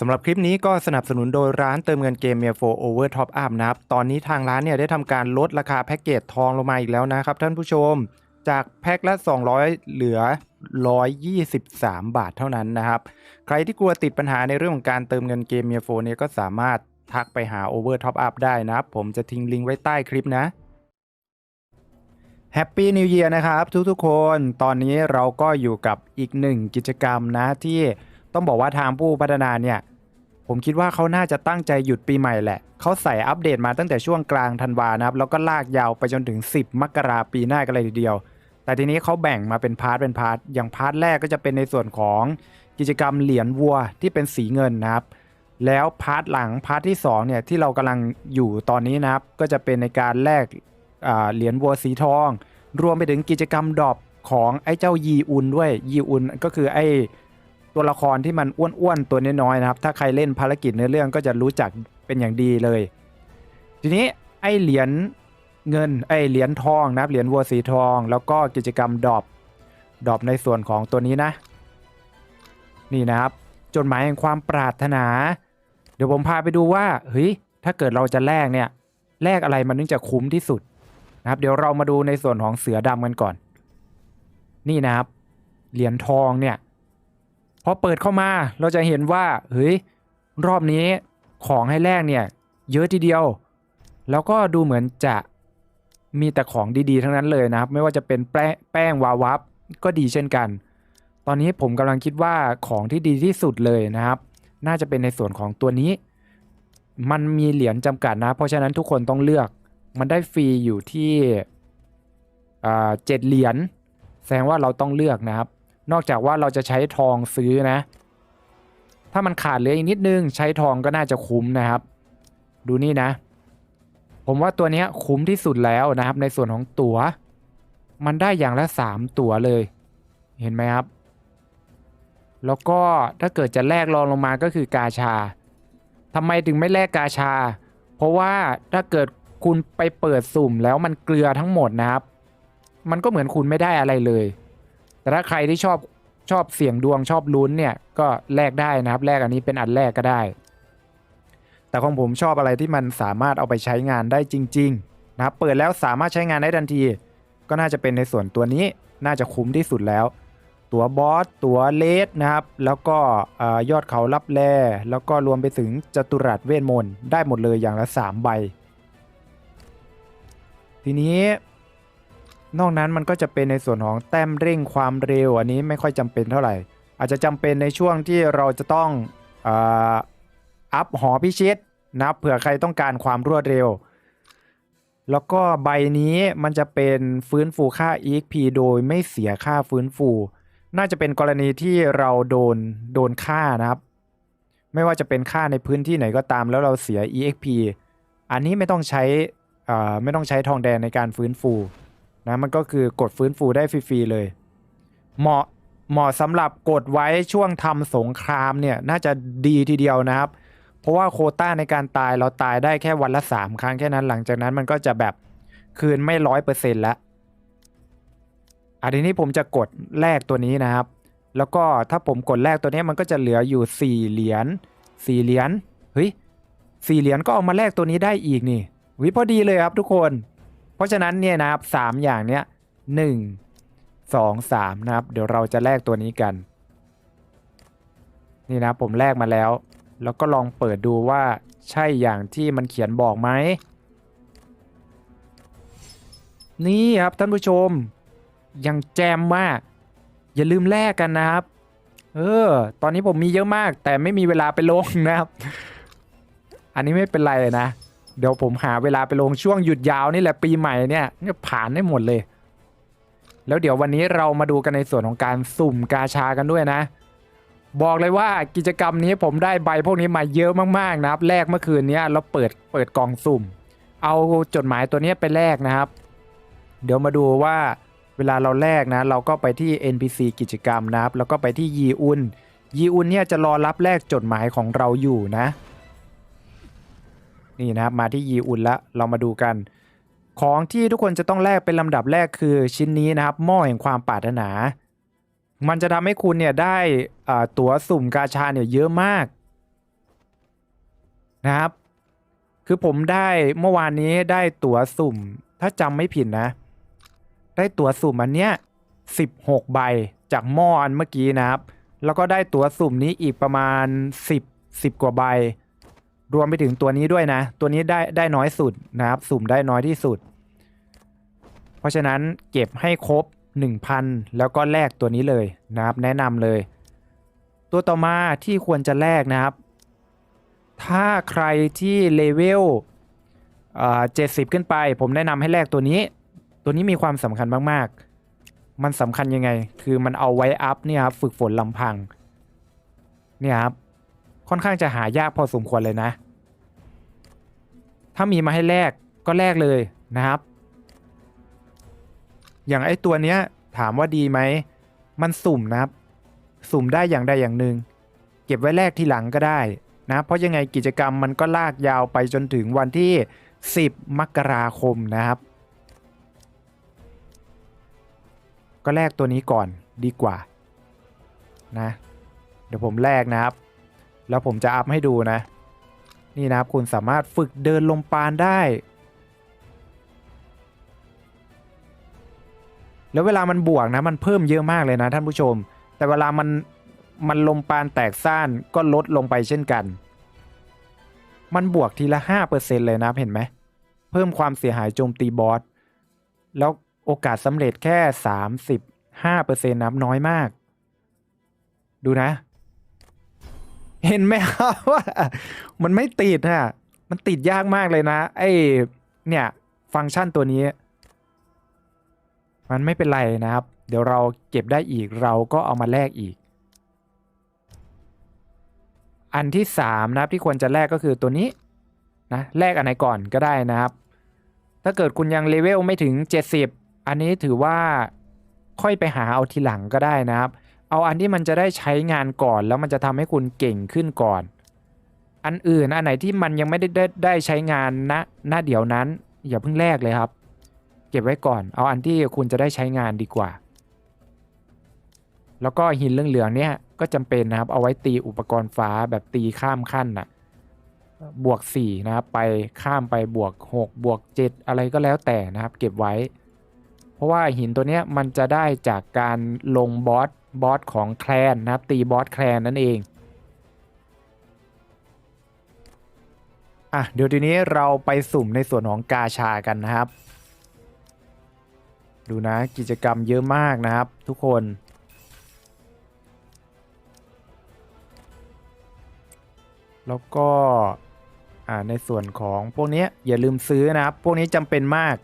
สำหรับคลิปนี้ก็สนับสนุนโดยร้านเติมเงินเกมเมียโฟโอเวอร์ท็อปอัพนะครับ ตอนนี้ทางร้านเนี่ยได้ทำการลดราคาแพ็กเกจทองลงมาอีกแล้วนะครับท่านผู้ชม จากแพ็คละ 200 เหลือ 123 บาทเท่านั้นนะครับ ใครที่กลัวติดปัญหาในเรื่องของการเติมเงินเกมเมียโฟเนี่ยก็สามารถทักไปหา Over Top Up ได้นะครับ ผมจะทิ้งลิงก์ไว้ใต้คลิปนะแฮปปี้นิว e ย r นะครับทุกๆคน ตอนนี้เราก็อยู่กับอีกหนึ่งกิจกรรมนะที่ ต้องบอกว่าทางผู้พัฒนาเนี่ยผมคิดว่าเขาน่าจะตั้งใจหยุดปีใหม่แหละ เขาใส่อัปเดตมาตั้งแต่ช่วงกลางธันวานะครับ แล้วก็ลากยาวไปจนถึง 10 มกราปีหน้ากันเลยทีเดียว แต่ทีนี้เขาแบ่งมาเป็นพาร์ทเป็นพาร์ท อย่างพาร์ทแรกก็จะเป็นในส่วนของกิจกรรมเหรียญวัวที่เป็นสีเงินนะครับ แล้วพาร์ทหลังพาร์ทที่2เนี่ยที่เรากำลังอยู่ตอนนี้นะครับ ก็จะเป็นในการแลกอ่าเหรียญวัวสีทอง รวมไปถึงกิจกรรมดอปของไอ้เจ้ายีอุนด้วย ยีอุนก็คือไอ้ ตัวละครที่มันอ้วนๆตัวน้อยๆนะครับ ถ้าใครเล่นภารกิจในอเรื่องก็จะรู้จักเป็นอย่างดีเลย ทีนี้ไอเหรียญเงินไอเหรียญทองนะครับเหรียญวัวสีทอง แล้วก็กิจกรรมดอปดอปในส่วนของตัวนี้นะ นี่นะครับ จดหมายแห่งความปรารถนา เดี๋ยวผมพาไปดูว่าเฮ้ยถ้าเกิดเราจะแลกเนี่ยแลกอะไรมันถึงจะคุ้มที่สุดนะครับ เดี๋ยวเรามาดูในส่วนของเสือดำกันก่อน นี่นะครับ เหรียญทองเนี่ย พอเปิดเข้ามาเราจะเห็นว่าเฮ้ยรอบนี้ของให้แลกเนี่ย เยอะทีเดียว แล้วก็ดูเหมือนจะมีแต่ของดีๆ ทั้งนั้นเลยนะครับ ไม่ว่าจะเป็นแป้แป้งวาวับก็ดีเช่นกัน ตอนนี้ผมกำลังคิดว่าของที่ดีที่สุดเลยนะครับ น่าจะเป็นในส่วนของตัวนี้ มันมีเหรียญจำกัดนะ เพราะฉะนั้นทุกคนต้องเลือก มันได้ฟรีอยู่ที่เจ็ดเหรียญแสดงว่าเราต้องเลือกนะครับ นอกจากว่าเราจะใช้ทองซื้อนะ ถ้ามันขาดเหลืออีกนิดนึง ใช้ทองก็น่าจะคุ้มนะครับ ดูนี่นะ ผมว่าตัวนี้คุ้มที่สุดแล้วนะครับ ในส่วนของตัว๋ว มันได้อย่างละสามตั๋วเลย เห็นไหมครับ แล้วก็ถ้าเกิดจะแลกรองลงมาก็คือกาชาทำไมถึงไม่แลกกาชา เพราะว่าถ้าเกิดคุณไปเปิดสุ่มแล้วมันเกลือทั้งหมดนะครับ มันก็เหมือนคุณไม่ได้อะไรเลย แต่ถ้าใครที่ชอบชอบเสี่ยงดวงชอบลุ้นเนี่ยก็แลกได้นะครับแลกอันนี้เป็นอันแรกก็ได้ แต่ของผมชอบอะไรที่มันสามารถเอาไปใช้งานได้จริง ๆ นะครับเปิดแล้วสามารถใช้งานได้ทันที ก็น่าจะเป็นในส่วนตัวนี้น่าจะคุ้มที่สุดแล้ว ตัวบอสตัวเลสนะครับ แล้วก็ยอดเขารับแลแล้วก็รวมไปถึงจตุรัสเวทมนต์ได้หมดเลยอย่างละ 3 ใบ ทีนี้ นอกนั้นมันก็จะเป็นในส่วนของแต้มเร่งความเร็วอันนี้ไม่ค่อยจำเป็นเท่าไหร่ อาจจะจำเป็นในช่วงที่เราจะต้องอัพหอพิชิตนะเผื่อใครต้องการความรวดเร็ว แล้วก็ใบนี้มันจะเป็นฟื้นฟูค่า EXP โดยไม่เสียค่าฟื้นฟู น่าจะเป็นกรณีที่เราโดนโดนค่านะครับ ไม่ว่าจะเป็นค่าในพื้นที่ไหนก็ตามแล้วเราเสีย EXP อันนี้ไม่ต้องใช้ไม่ต้องใช้ทองแดงในการฟื้นฟู นะมันก็คือกดฟื้นฟูได้ฟรีๆเลย เหมาะเหมาะสำหรับกดไว้ช่วงทำสงครามเนี่ยน่าจะดีทีเดียวนะครับ เพราะว่าโคต้าในการตายเราตายได้แค่วันละ 3 ครั้งแค่นั้นหลังจากนั้นมันก็จะแบบคืนไม่ร้อยเปอร์เซ็นต์แล้วอันนี้ผมจะกดแลกตัวนี้นะครับ แล้วก็ถ้าผมกดแลกตัวนี้มันก็จะเหลืออยู่ 4 เหรียญ4เหรียญเฮ้ยสี่เหรียญก็เอามาแลกตัวนี้ได้อีกนี่วิพอดีเลยครับทุกคน เพราะฉะนั้นเนี่ยนะครับสามอย่างเนี้ยหนึ่งสองสามนะครับ เดี๋ยวเราจะแลกตัวนี้กัน นี่นะผมแลกมาแล้ว แล้วก็ลองเปิดดูว่าใช่อย่างที่มันเขียนบอกไหม นี่ครับท่านผู้ชม ยังแจมมาก อย่าลืมแลกกันนะครับ เออ ตอนนี้ผมมีเยอะมาก แต่ไม่มีเวลาไปลงนะครับ อันนี้ไม่เป็นไรเลยนะ เดี๋ยวผมหาเวลาไปลงช่วงหยุดยาวนี่แหละปีใหม่เนี่ยผ่านได้หมดเลย แล้วเดี๋ยววันนี้เรามาดูกันในส่วนของการสุ่มกาชากันด้วยนะ บอกเลยว่ากิจกรรมนี้ผมได้ใบพวกนี้มาเยอะมากๆนะครับแลกเมื่อคืนนี้เราเปิดเปิดกล่องสุ่ม เอาจดหมายตัวนี้ไปแลกนะครับ เดี๋ยวมาดูว่าเวลาเราแลกนะ เราก็ไปที่ NPC กิจกรรมนะครับ แล้วก็ไปที่ยีอุนยีอุนเนี่ยจะรอรับแลกจดหมายของเราอยู่นะ นี่นะครับมาที่ยีอุนละเรามาดูกัน ของที่ทุกคนจะต้องแลกเป็นลำดับแรกคือชิ้นนี้นะครับหม้อแห่งความปรารถนา มันจะทำให้คุณเนี่ยได้ตั๋วสุ่มกาชาเนี่ยเยอะมากนะครับ คือผมได้เมื่อวานนี้ได้ตั๋วสุ่ม ถ้าจำไม่ผิดนะ ได้ตั๋วสุ่มอันเนี้ย16ใบจากหม้ออันเมื่อกี้นะครับ แล้วก็ได้ตั๋วสุ่มนี้อีกประมาณ10 10กว่าใบ รวมไปถึงตัวนี้ด้วยนะ ตัวนี้ได้ได้น้อยสุดนะครับ สุ่มได้น้อยที่สุด เพราะฉะนั้นเก็บให้ครบ 1,000 แล้วก็แลกตัวนี้เลยนะครับ แนะนำเลย ตัวต่อมาที่ควรจะแลกนะครับ ถ้าใครที่เลเวลเจ็ดสิบขึ้นไป ผมแนะนำให้แลกตัวนี้ ตัวนี้มีความสำคัญมากๆ มันสำคัญยังไง คือมันเอาไว้อัพเนี่ยครับฝึกฝนลำพังเนี่ยครับ ค่อนข้างจะหายากพอสมควรเลยนะ ถ้ามีมาให้แลกก็แลกเลยนะครับ อย่างไอ้ตัวเนี้ยถามว่าดีไหม มันสุ่มนะครับ สุ่มได้อย่างใดอย่างหนึ่ง เก็บไว้แลกทีหลังก็ได้นะ เพราะยังไงกิจกรรมมันก็ลากยาวไปจนถึงวันที่ 10 มกราคมนะครับ ก็แลกตัวนี้ก่อนดีกว่านะ เดี๋ยวผมแลกนะครับ แล้วผมจะอัพให้ดูนะ นี่นะครับคุณสามารถฝึกเดินลมปานได้ แล้วเวลามันบวกนะมันเพิ่มเยอะมากเลยนะท่านผู้ชม แต่เวลามันมันลมปานแตกซ่านก็ลดลงไปเช่นกัน มันบวกทีละ 5%เลยนะเห็นไหม เพิ่มความเสียหายโจมตีบอส แล้วโอกาสสำเร็จแค่ 35%นะน้อยมาก ดูนะ เห็นไหมครับว่ามันไม่ติดฮะมันติดยากมากเลยนะ ไอ้เนี่ย ฟังก์ชันตัวนี้ มันไม่เป็นไรนะครับ เดี๋ยวเราเก็บได้อีกเราก็เอามาแลกอีก อันที่3นะครับที่ควรจะแลกก็คือตัวนี้นะแลกอันไหนก่อนก็ได้นะครับ ถ้าเกิดคุณยังเลเวลไม่ถึง 70 อันนี้ถือว่าค่อยไปหาเอาทีหลังก็ได้นะครับ เอาอันที่มันจะได้ใช้งานก่อน แล้วมันจะทำให้คุณเก่งขึ้นก่อน อันอื่นอันไหนที่มันยังไม่ได้ได้ได้ใช้งานณณเดี๋ยวนั้น อย่าเพิ่งแลกเลยครับ เก็บไว้ก่อน เอาอันที่คุณจะได้ใช้งานดีกว่า แล้วก็หินเหลืองๆเนี่ยก็จำเป็นนะครับเอาไว้ตีอุปกรณ์ฟ้าแบบตีข้ามขั้นน่ะบวก4นะครับไปข้ามไปบวก 6 บวก 7 อะไรก็แล้วแต่นะครับ เก็บไว้ เพราะว่าหินตัวเนี้ยมันจะได้จากการลงบอส บอสของแคลนนะครับ ตีบอสแคลนนั่นเองอะเดี๋ยวทีนี้เราไปสุ่มในส่วนของกาชากันนะครับ ดูนะกิจกรรมเยอะมากนะครับทุกคนแล้วก็อ่าในส่วนของพวกนี้อย่าลืมซื้อนะครับ พวกนี้จำเป็นมาก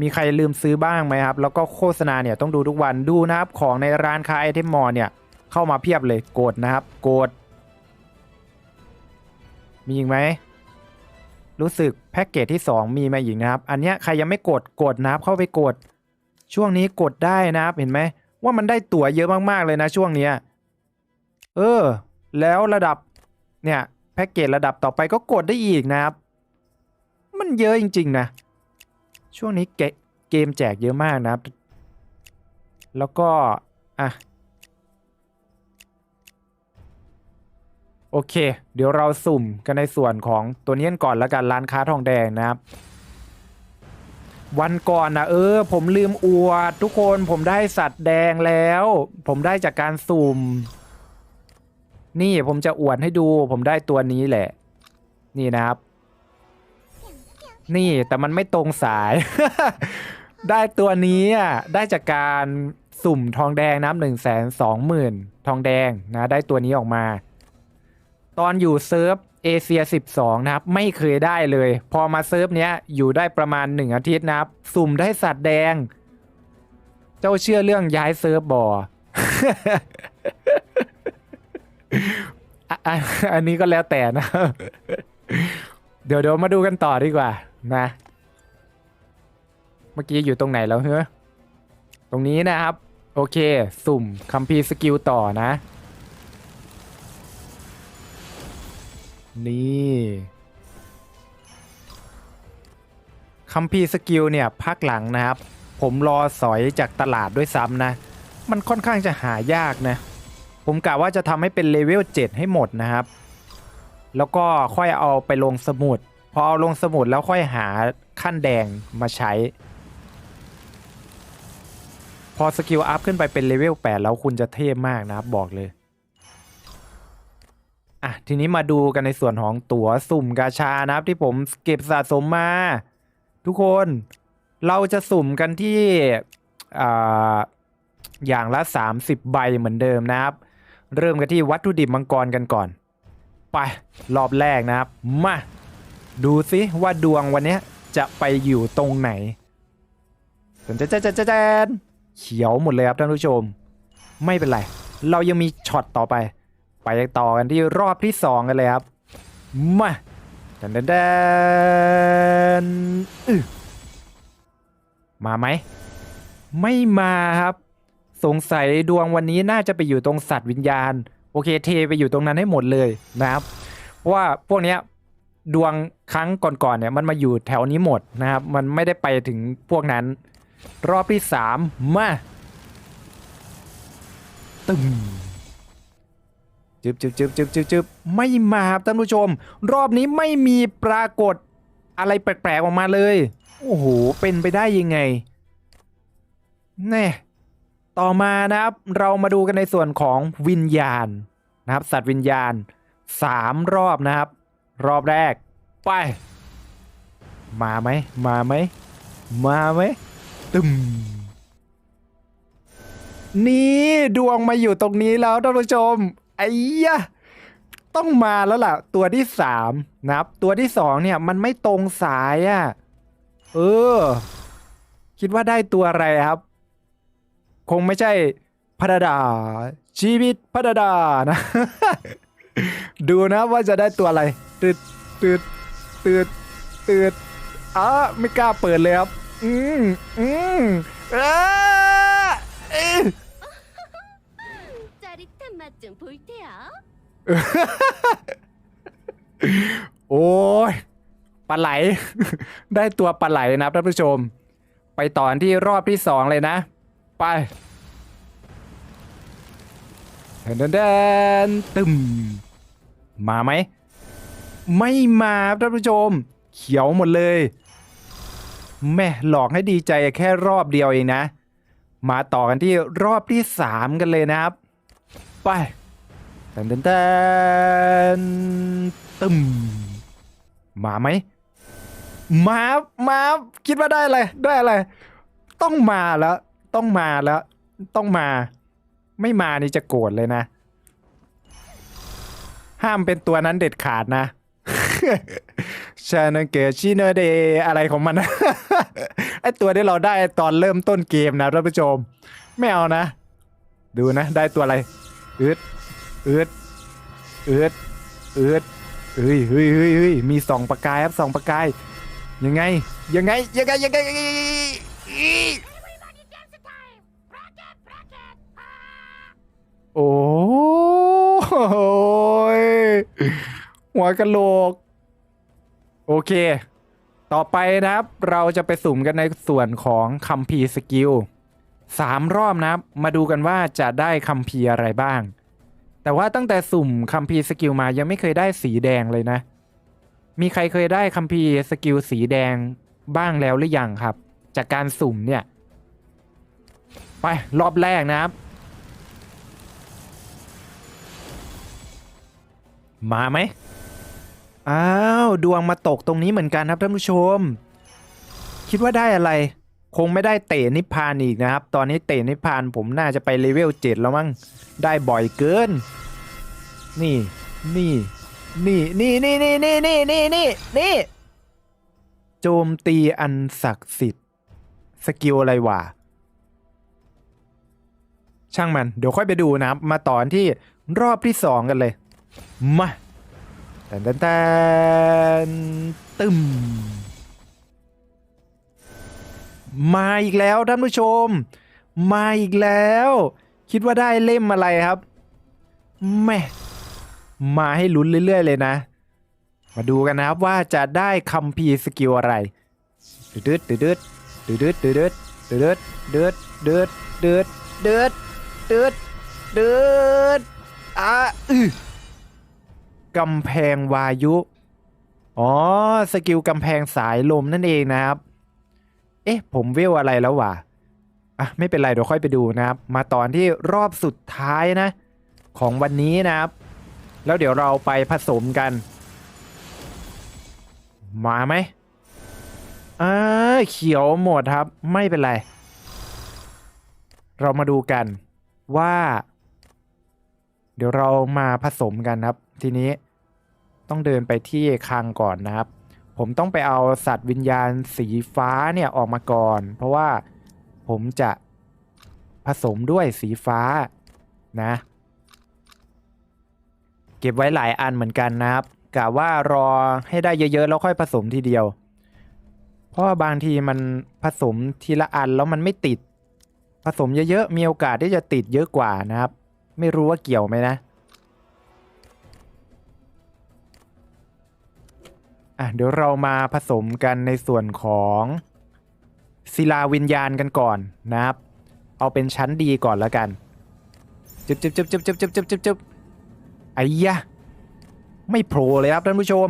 มีใครลืมซื้อบ้างไหมครับ แล้วก็โฆษณาเนี่ยต้องดูทุกวันดูนะครับ ของในร้านค้าไอเทมมอลเนี่ย เข้ามาเพียบเลยโกดนะครับ โกด มีอีกไหม รู้สึกแพ็กเกจที่ 2 มีมาอีกนะครับ อันเนี้ยใครยังไม่กดกดนะครับ เข้าไปกด ช่วงนี้กดได้นะครับเห็นไหม ว่ามันได้ตั๋วเยอะมากๆเลยนะช่วงเนี้ยเออ แล้วระดับเนี่ยแพ็กเกจระดับต่อไปก็กดได้อีกนะครับ มันเยอะจริง ๆ นะ ช่วงนี้เกมแจกเยอะมากนะครับ แล้วก็ อะ โอเค เดี๋ยวเราสุ่มกันในส่วนของตัวนี้นก่อนแล้วกันร้านค้าทองแดงนะครับ วันก่อนนะเออ ผมลืมอวดทุกคนผมได้สัตว์แดงแล้ว ผมได้จากการสุ่ม นี่ผมจะอวดให้ดู ผมได้ตัวนี้แหละ นี่นะครับ นี่แต่มันไม่ตรงสาย ได้ตัวนี้อะได้จากการสุ่มทองแดงน้ำหนึ่งแสนสองหมื่นทองแดงนะได้ตัวนี้ออกมา ตอนอยู่เซิร์ฟเอเชีย12 นะครับ ไม่เคยได้เลย พอมาเซิร์ฟเนี้ยอยู่ได้ประมาณ 1 อาทิตย์นะครับ สุ่มได้สัตว์แดง เจ้าเชื่อเรื่องย้ายเซิร์ฟบ่ออันนี้ก็แล้วแต่นะ เดี๋ยวเดี๋ยวมาดูกันต่อดีกว่า นะ เมื่อกี้อยู่ตรงไหนแล้วเฮ้อตรงนี้นะครับ โอเค สุ่มคัมภีสกิลต่อนะ นี่คัมภีสกิลเนี่ยพักหลังนะครับ ผมรอสอยจากตลาดด้วยซ้ำนะ มันค่อนข้างจะหายากนะ ผมกะว่าจะทำให้เป็นเลเวล 7 ให้หมดนะครับ แล้วก็ค่อยเอาไปลงสมุด พอเอาลงสมุดแล้วค่อยหาขั้นแดงมาใช้ พอสกิลอัพขึ้นไปเป็นเลเวล8แล้วคุณจะเทพมากนะครับบอกเลย อะ ทีนี้มาดูกันในส่วนของตั๋วสุ่มกาชานะครับที่ผมเก็บสะสมมา ทุกคนเราจะสุ่มกันที่อ่าอย่างละ 30 ใบเหมือนเดิมนะครับ เริ่มกันที่วัตถุดิบมังกรกันก่อน ไป รอบแรกนะครับ มา ดูสิว่าดวงวันนี้จะไปอยู่ตรงไหนจนจะจะจะจะจะเขียวหมดเลยครับท่านผู้ชม ไม่เป็นไร เรายังมีช็อตต่อไป ไปต่อกันที่รอบที่ 2 กันเลยครับ มาแดนแดนแดนมาไหม ไม่มาครับ สงสัยดวงวันนี้น่าจะไปอยู่ตรงสัตว์วิญญาณ โอเคเทไปอยู่ตรงนั้นให้หมดเลยนะครับเพราะว่าพวกเนี้ย ดวงครั้งก่อนๆเนี่ยมันมาอยู่แถวนี้หมดนะครับ มันไม่ได้ไปถึงพวกนั้น รอบที่สามมาตึมจึบจึบจึบจึบจึบจึบไม่มาครับท่านผู้ชม รอบนี้ไม่มีปรากฏอะไรแปลกๆออกมาเลย โอ้โห เป็นไปได้ยังไงแน่ต่อมานะครับ เรามาดูกันในส่วนของวิญญาณนะครับ สัตว์วิญญาณสามรอบนะครับ รอบแรก ไป มาไหม มาไหม มาไหม ตึมนี่ดวงมาอยู่ตรงนี้แล้วท่านผู้ชม ไอ้ยะต้องมาแล้วล่ะ ตัวที่สามนะครับ ตัวที่สองเนี่ยมันไม่ตรงสายอะ่ะ เออ คิดว่าได้ตัวอะไรครับ คงไม่ใช่พัดดา ชีวิตพัดดานะ ดูนะว่าจะได้ตัวอะไร ตืดตืดตืดตืดอ้าไม่กล้าเปิดเลยครับ อืมอืมออเออโอ้ยปลาไหล ได้ตัวปลาไหลนะครับท่านผู้ชม ไปต่อที่รอบที่สองเลยนะ ไปเดินเดินตึมมาไหม ไม่มาครับท่านผู้ชม เขียวหมดเลยแม่หลอกให้ดีใจแค่รอบเดียวเองนะ มาต่อกันที่รอบที่สามกันเลยนะครับ ไปเต้นเต้นเต้นตึมมาไหมมามาคิดว่าได้อะไรได้อะไร ต้องมาแล้ว ต้องมาแล้ว ต้องมา ไม่มานี่จะโกรธเลยนะ ห้ามเป็นตัวนั้นเด็ดขาดนะ ชานาเกชิเนเดอะไรของมันนะไอตัวที่เราได้ตอนเริ่มต้นเกมนะท่านผู้ชม ไม่เอานะ ดูนะ ได้ตัวอะไรอืดอืดอืดอืดเฮ้ยเฮ้ยเฮ้ยเฮ้ยมีสองประกายครับสองประกายยังไงยังไงยังไงยังไงอีโอ้ยหัวกะโหลก โอเค ต่อไปนะครับ เราจะไปสุ่มกันในส่วนของคัมภีร์สกิลสามรอบนะครับ มาดูกันว่าจะได้คัมภีร์อะไรบ้าง แต่ว่าตั้งแต่สุ่มคัมภีร์สกิลมายังไม่เคยได้สีแดงเลยนะ มีใครเคยได้คัมภีร์สกิลสีแดงบ้างแล้วหรือยังครับ จากการสุ่มเนี่ย ไปรอบแรกนะครับ มาไหม อ้าว ดวงมาตกตรงนี้เหมือนกันครับท่านผู้ชม คิดว่าได้อะไร คงไม่ได้เตะนิพพานอีกนะครับ ตอนนี้เตะนิพพานผมน่าจะไปเลเวล7แล้วมั้งได้บ่อยเกิน นี่นี่นี่นี่นี่นี่นี่นี่นี่นี่นี่โจมตีอันศักดิ์สิทธิ์สกิลอะไรวะช่างมัน เดี๋ยวค่อยไปดูนะครับ มาต่อนที่รอบที่สองกันเลย มา นแตนแตนตึมมาอีกแล้วท่านผู้ชม มาอีกแล้ว คิดว่าได้เล่มอะไรครับแม่มาให้ลุ้นเรื่อย ๆ เลยนะ มาดูกันนะครับว่าจะได้คัมภีสกิลอะไรดืดดืดดืดดืดดืดดืดดืดดืดดืดดืดดืดดืดดืดอะอือ กำแพงวายุ อ๋อ สกิลกำแพงสายลมนั่นเองนะครับ เอ๊ะ ผมเวลอะไรแล้ววะอะ ไม่เป็นไร เดี๋ยวค่อยไปดูนะครับ มาตอนที่รอบสุดท้ายนะ ของวันนี้นะครับ แล้วเดี๋ยวเราไปผสมกัน มาไหมอ่าเขียวหมดครับ ไม่เป็นไร เรามาดูกันว่า เดี๋ยวเรามาผสมกันครับ ทีนี้ ต้องเดินไปที่คลังก่อนนะครับ ผมต้องไปเอาสัตว์วิญญาณสีฟ้าเนี่ยออกมาก่อน เพราะว่าผมจะผสมด้วยสีฟ้านะ เก็บไว้หลายอันเหมือนกันนะครับกะว่ารอให้ได้เยอะๆแล้วค่อยผสมทีเดียว เพราะาบางทีมันผสมทีละอันแล้วมันไม่ติด ผสมเยอะๆมีโอกาสที่จะติดเยอะกว่านะครับ ไม่รู้ว่าเกี่ยวไหมนะ อะเดี๋ยวเรามาผสมกันในส่วนของศิลาวิญญาณกันก่อนนะครับ เอาเป็นชั้นดีก่อนแล้วกันจึบจึบจึบจึบจึบจึบจึบจึบจึบไอ้ยะไม่โผล่เลยครับท่านผู้ชม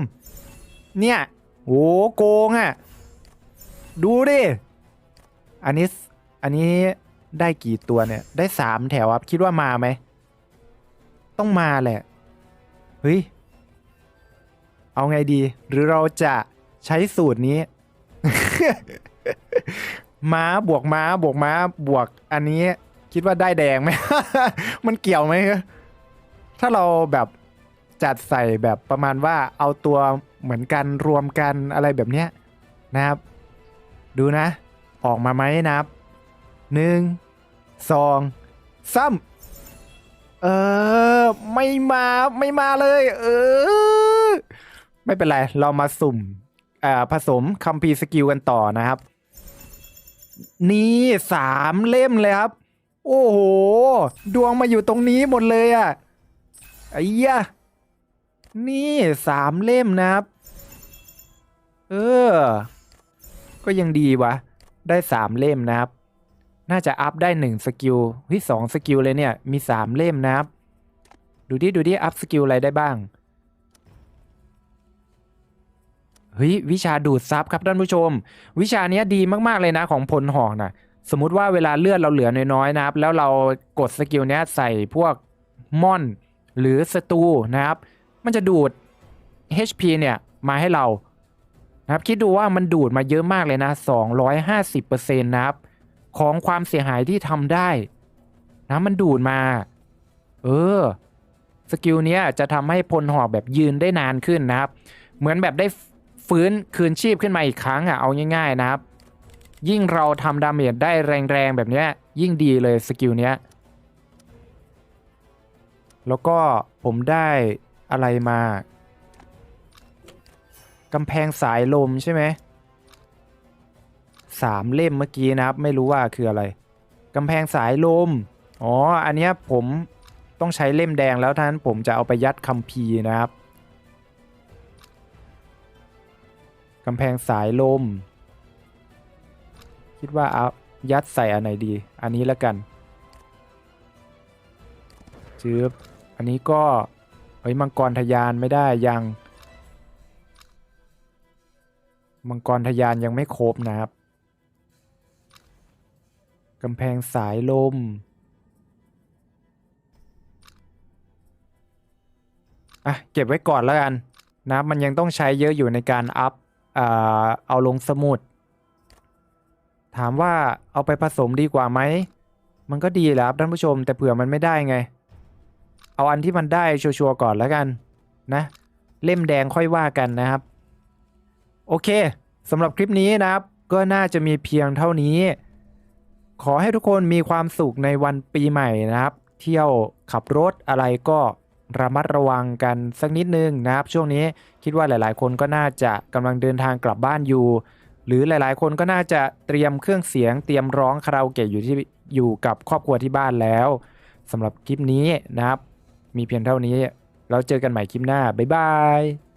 เนี่ยโอ้โกงอะ ดูดิ อันนี้ อันนี้ได้กี่ตัวเนี่ย ได้สามแถวครับ คิดว่ามาไหม ต้องมาแหละ เฮ้ย เอาไงดี หรือเราจะใช้สูตรนี้ ม้าบวกม้าบวกม้าบวกอันนี้คิดว่าได้แดงไหม มันเกี่ยวไหม ถ้าเราแบบจัดใส่แบบประมาณว่าเอาตัวเหมือนกันรวมกันอะไรแบบเนี้ยนะครับ ดูนะ ออกมาไหมนะครับหนึ่งสองสามเออ ไม่มาไม่มาเลย เออ ไม่เป็นไร เรามาสุ่มผสมคัมภีร์สกิลกันต่อนะครับ นี่สามเล่มเลยครับ โอ้โห ดวงมาอยู่ตรงนี้หมดเลยอะ่ะไอ้ยะนี่สามเล่มนะครับ เออ ก็ยังดีวะ ได้สามเล่มนะครับ น่าจะอัพได้หนึ่งสกิลเฮ้ยสองสกิลเลยเนี่ย มีสามเล่มนะครับ ดูดิ ดูดิ อัพสกิลอะไรได้บ้าง เฮ้ยวิชาดูดซับครับท่านผู้ชม วิชาเนี้ยดีมากๆเลยนะของพลหอกนะสมมุติว่าเวลาเลือดเราเหลือน้อยๆนะครับ แล้วเรากดสกิลเนี้ยใส่พวกม่อนหรือศัตรูนะครับ มันจะดูด HP เนี่ยมาให้เรานะครับคิดดูว่ามันดูดมาเยอะมากเลยนะ 250%นะครับ ของความเสียหายที่ทำได้นะมันดูดมา เออ สกิลเนี้ยจะทำให้พลหอกแบบยืนได้นานขึ้นนะครับ เหมือนแบบได้ ฟื้นคืนชีพขึ้นมาอีกครั้งอะเอาง่าย ๆนะครับ ยิ่งเราทำดาเมจได้แรงๆแบบเนี้ยยิ่งดีเลยสกิลเนี้ยแล้วก็ผมได้อะไรมากำแพงสายลมใช่ไหมสามเล่มเมื่อกี้นะครับ ไม่รู้ว่าคืออะไรกำแพงสายลม อ๋อ อันเนี้ยผมต้องใช้เล่มแดงแล้วท่านั้นผมจะเอาไปยัดคัมภีร์นะครับ กำแพงสายลม คิดว่าเอายัดใส่อันไหนดี อันนี้แล้วกันจืบอันนี้ก็เฮ้ยมังกรทะยานไม่ได้ยัง มังกรทะยานยังไม่ครบนะครับกำแพงสายลม อะ เก็บไว้ก่อนแล้วกันนะมันยังต้องใช้เยอะอยู่ในการอัพ เอาลงสมุด ถามว่าเอาไปผสมดีกว่าไหม มันก็ดีแหละครับท่านผู้ชม แต่เผื่อมันไม่ได้ไง เอาอันที่มันได้ชัวร์ๆก่อนแล้วกันนะ เล่มแดงค่อยว่ากันนะครับ โอเคสำหรับคลิปนี้นะครับ ก็น่าจะมีเพียงเท่านี้ ขอให้ทุกคนมีความสุขในวันปีใหม่นะครับ เที่ยวขับรถอะไรก็ ระมัดระวังกันสักนิดนึงนะครับ ช่วงนี้คิดว่าหลาย ๆ คนก็น่าจะกำลังเดินทางกลับบ้านอยู่ หรือหลายๆ คนก็น่าจะเตรียมเครื่องเสียง เตรียมร้องคาราโอเกะอยู่ที่อยู่กับครอบครัวที่บ้านแล้วสำหรับคลิปนี้นะครับ มีเพียงเท่านี้ แล้วเจอกันใหม่คลิปหน้าบ๊ายบาย